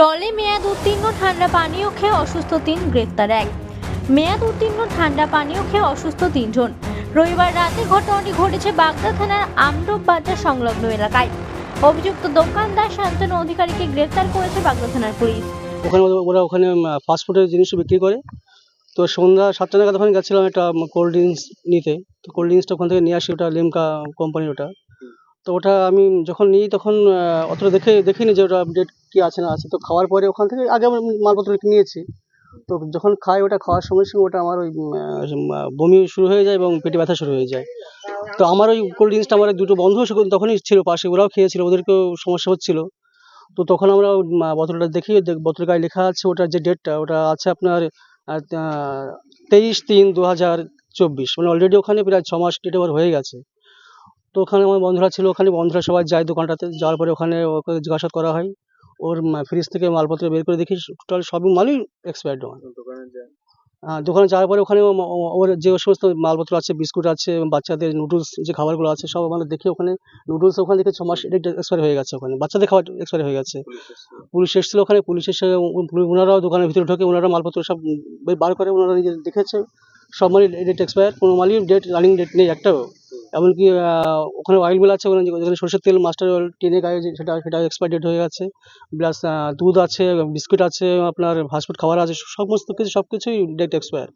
স্টলে মেয়াদ উত্তীর্ণ ঠান্ডা পানীয় খেয়ে অসুস্থ তিন, গ্রেফতার এক। মেয়াদ উত্তীর্ণ ঠান্ডা পানীয় খেয়ে অসুস্থ তিনজন। রবিবার রাতে ঘটনাটি ঘটেছে বাগদা থানার আমডোব বাজার সংলগ্ন এলাকায়। অভিযুক্ত দোকানদার শান্তনু অধিকারীকে গ্রেফতার করেছে বাগদা থানার পুলিশ। ওখানে ওরা ওখানে ফাস্টফুডের জিনিস বিক্রি করে। তো সন্ধ্যা সাতটা নাগাদ ওখানে গেছিলাম একটা কোল্ড ড্রিঙ্কস নিতে। তো কোল্ড ড্রিঙ্কসটা ওখান থেকে নিয়ে আসি, ওটা লিমকা কোম্পানির ওটা। তো ওটা আমি যখন নিই তখন অতটা দেখে, দেখিনি যে ওটা ডেট কী আছে না আছে। তো খাওয়ার পরে ওখান থেকে আগে আমি মালপত্র নিয়েছি। তো যখন খাই ওটা খাওয়ার সঙ্গে সঙ্গে ওটা আমার ওই বমি শুরু হয়ে যায় এবং পেটে ব্যথা শুরু হয়ে যায়। তো আমার ওই কোল্ড ড্রিঙ্কসটা আমার দুটো বন্ধু তখনই ছিল, পাশে ওরাও খেয়েছিল, ওদেরকেও সমস্যা হচ্ছিল। তো তখন আমরা বোতলটা দেখি বোতলের গায়ে লেখা আছে ওটার যে ডেটটা ওটা আছে আপনার তেইশ তিন দু হাজার চব্বিশ। মানে অলরেডি ওখানে প্রায় ছ মাস ডেট ওভার হয়ে গেছে। তো ওখানে আমার বন্ধুরা ছিল ওখানে বন্ধুরা সবাই যায় দোকানটাতে যাওয়ার পরে ওখানে ওকে জিজ্ঞাসা করা হয়। ওর ফ্রিজ থেকে মালপত্র বের করে দেখি টোটাল সব মালই এক্সপায়ার্ড মাল হ্যাঁ, দোকানে যাওয়ার পরে ওখানে ওর যে সমস্ত মালপত্র আছে বিস্কুট আছে বাচ্চাদের নুডলস যে খাবারগুলো আছে সব আমরা দেখি ওখানে নুডলস ওখানে দেখে ছ মাস এক্সপায়ার হয়ে গেছে ওখানে। বাচ্চাদের খাবার এক্সপায়ার হয়ে গেছে। পুলিশ এসেছিল। ওখানে পুলিশ এসে ওনারাও দোকানের ভিতরে ঢোকে ওনারা মালপত্র সব বের- বার করে ওনারা নিজে দেখেছে। সব মালই ডেট এক্সপায়ার কোনো মালই ডেট রানিং ডেট নেই একটাও এমনকি ওখানে অয়েল মিল আছে ওখানে যেখানে সরষের তেল মাস্টার অয়েল টেনে গায়ে সেটা সেটা এক্সপায়ার ডেট হয়ে গেছে। প্লাস দুধ আছে, বিস্কুট আছে, আপনার ফাস্টফুড খাবার আছে সমস্ত কিছু, সব কিছুই ডেট এক্সপায়ার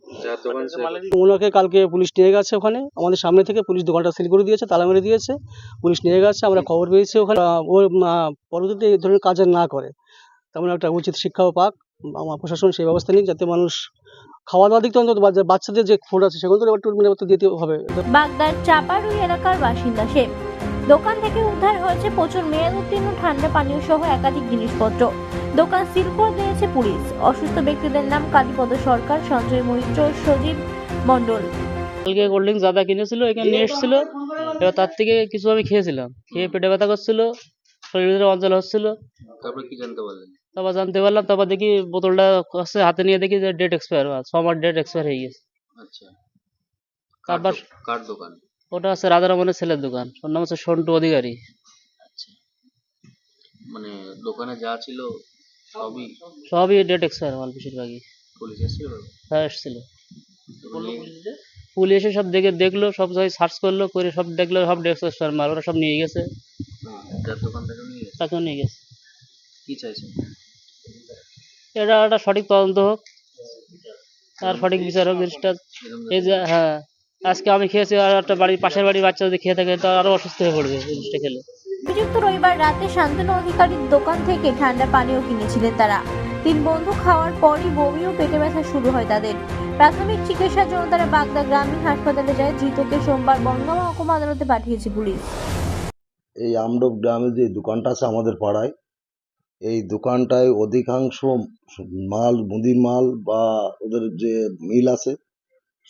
ওনাকে কালকে পুলিশ নিয়ে গেছে ওখানে, আমাদের সামনে থেকে পুলিশ দোকানটা সিল করে দিয়েছে, তালা মেরে দিয়েছে, পুলিশ নিয়ে গেছে, আমরা খবর পেয়েছি ওখানে। ও পরবর্তীতে এই ধরনের কাজ না করে। তেমন একটা উচিত শিক্ষাও পাক। প্রশাসন সেই ব্যবস্থা নিক যাতে মানুষ খাওয়া দাওয়ার দিক থেকে অন্তত বাচ্চাদের যে ফুড আছে সেগুলো তো একটু নিরাপত্তা দিতে হবে। বাগদার চাপারুই এলাকার বাসিন্দা সে। দোকান থেকে উদ্ধার হয়েছে প্রচুর মেয়াদ উত্তীর্ণ ঠান্ডা পানীয় সহ একাধিক জিনিসপত্র। দোকান সিল করে দিয়েছে পুলিশ। অসুস্থ ব্যক্তিদের নাম কালীপদ সরকার সঞ্জয় মৈত্র সজীব মণ্ডল। কালকে কোল্ড ড্রিঙ্কস দাদা কিনেছিল এখানে নিয়ে এসেছিল। এবার তার থেকে কিছু আমি খেয়েছিলাম। খেয়ে পেটে ব্যথা করছিল শরীরের অঞ্চল হচ্ছিল। তারপরে কি জানতে পারলেন? তারপর জানতে পারলাম তারপর দেখি বোতলটা হচ্ছে হাতে নিয়ে দেখি যে ডেট এক্সপায়ার ছ মাস ডেট এক্সপায়ার হয়ে গেছে। আচ্ছা। তারপর কার দোকান? ওটা হচ্ছে রাধারমণের ছেলের দোকান। ওর নাম হচ্ছে সন্টু অধিকারী। আচ্ছা। মানে দোকানে যা ছিল সবই সবই ডেট এক্সপায়ার মাল বেশিরভাগই। পুলিশ এসেছিল? তারা এসেছিল। পুলিশ এসে সব দেখে দেখল সব জায়গায় সার্চ করল করে সব দেখল সব ডেট এক্সপায়ার মাল ওরা সব নিয়ে গেছে। দোকান থেকে নিয়ে গেছে। তাকেও নিয়ে গেছে। কি চাইছেন এটা একটা সঠিক তদন্ত হোক। তার সঠিক বিচার হোক জিনিসটা এই যে হ্যাঁ। আজকে আমি খেয়েছি আর একটা বাড়ির পাশের বাড়ির বাচ্চা যদি খেয়ে থাকে তো আরও অসুস্থ হয়ে পড়বে এই জিনিসটা খেলে। অভিযুক্ত রবিবার রাতে শান্তনু অধিকারীর দোকান থেকে ঠান্ডা পানীয় কিনেছিলেন তারা। তিন বন্ধু খাওয়ার পরই বমি ও পেটে ব্যথা শুরু হয় তাদের। প্রাথমিক চিকিৎসার জন্য তারা বাগদা গ্রামীণ হাসপাতালে যায় ধৃতকে সোমবার বনগাঁ মহকুমা আদালতে পাঠিয়েছে পুলিশ। এই আমডোব গ্রামে যে দোকানটা আছে আমাদের পাড়ায় এই দোকানটায় অধিকাংশ মাল, মুদির মাল বা ওদের যে মিল আছে,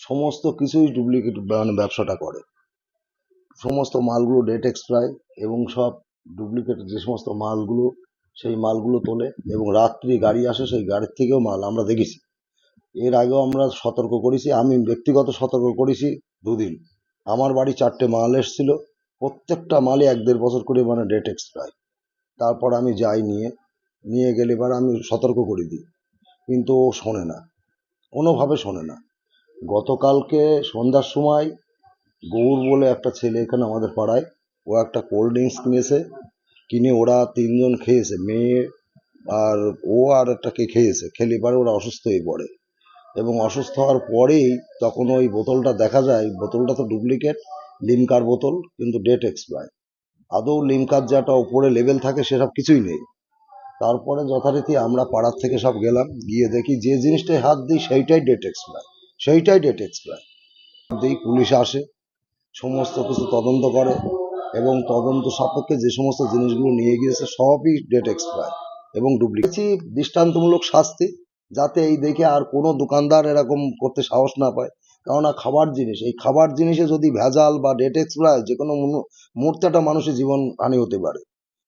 সমস্ত কিছুই ডুপ্লিকেট মানে ব্যবসাটা করে। সমস্ত মালগুলো ডেট এক্সপায়ার এবং সব ডুপ্লিকেট যে সমস্ত মালগুলো, সেই মালগুলো তোলে এবং রাত্রি গাড়ি আসে, সেই গাড়ির থেকেও মাল আমরা দেখেছি। এর আগেও আমরা সতর্ক করেছি, আমি ব্যক্তিগত সতর্ক করেছি দুদিন। আমার বাড়ি চারটে মাল এসেছিল, প্রত্যেকটা মালে এক দেড় বছর করে মানে ডেট এক্সপায়ার তারপর আমি যাই নিয়ে নিয়ে গেলে এবার আমি সতর্ক করে দিই। কিন্তু ও শোনে না। কোনোভাবে শোনে না। গতকালকে সন্ধ্যার সময় গৌর বলে একটা ছেলে এখানে আমাদের পাড়ায়, ও একটা কোল্ড ড্রিঙ্কস কিনেছে, কিনে ওরা তিনজন খেয়েছে, মেয়ে আর ও আর একটা কে খেয়েছে। খেলে এবারে ওরা অসুস্থ হয়ে পড়ে। এবং অসুস্থ হওয়ার পরেই তখন ওই বোতলটা দেখা যায়, বোতলটা তো ডুপ্লিকেট লিমকার বোতল, কিন্তু ডেট এক্সপায়ার আদৌ লিমকার যেটা উপরে লেভেল থাকে সেসব কিছুই নেই। তারপরে যথারীতি আমরা পাড়ার থেকে সব গেলাম, গিয়ে দেখি যে জিনিসটাই হাত দিই সেইটাই ডেট এক্সপায়ার সেইটাই ডেট এক্সপায়ার দিই পুলিশ আসে, সমস্ত কিছু তদন্ত করে এবং তদন্ত সাপেক্ষে যে সমস্ত জিনিসগুলো নিয়ে গিয়েছে সবই ডেট এক্সপায়ার এবং ডুপ্লিকেট। দৃষ্টান্তমূলক শাস্তি, যাতে এই দেখে আর কোনো দোকানদার এরকম করতে সাহস না পায়। কেননা খাবার জিনিস, এই খাবার জিনিসে যদি ভেজাল বা ডেট এক্সপায়ার যে কোনো মুহূর্তে একটা মানুষের জীবন হানি হতে পারে।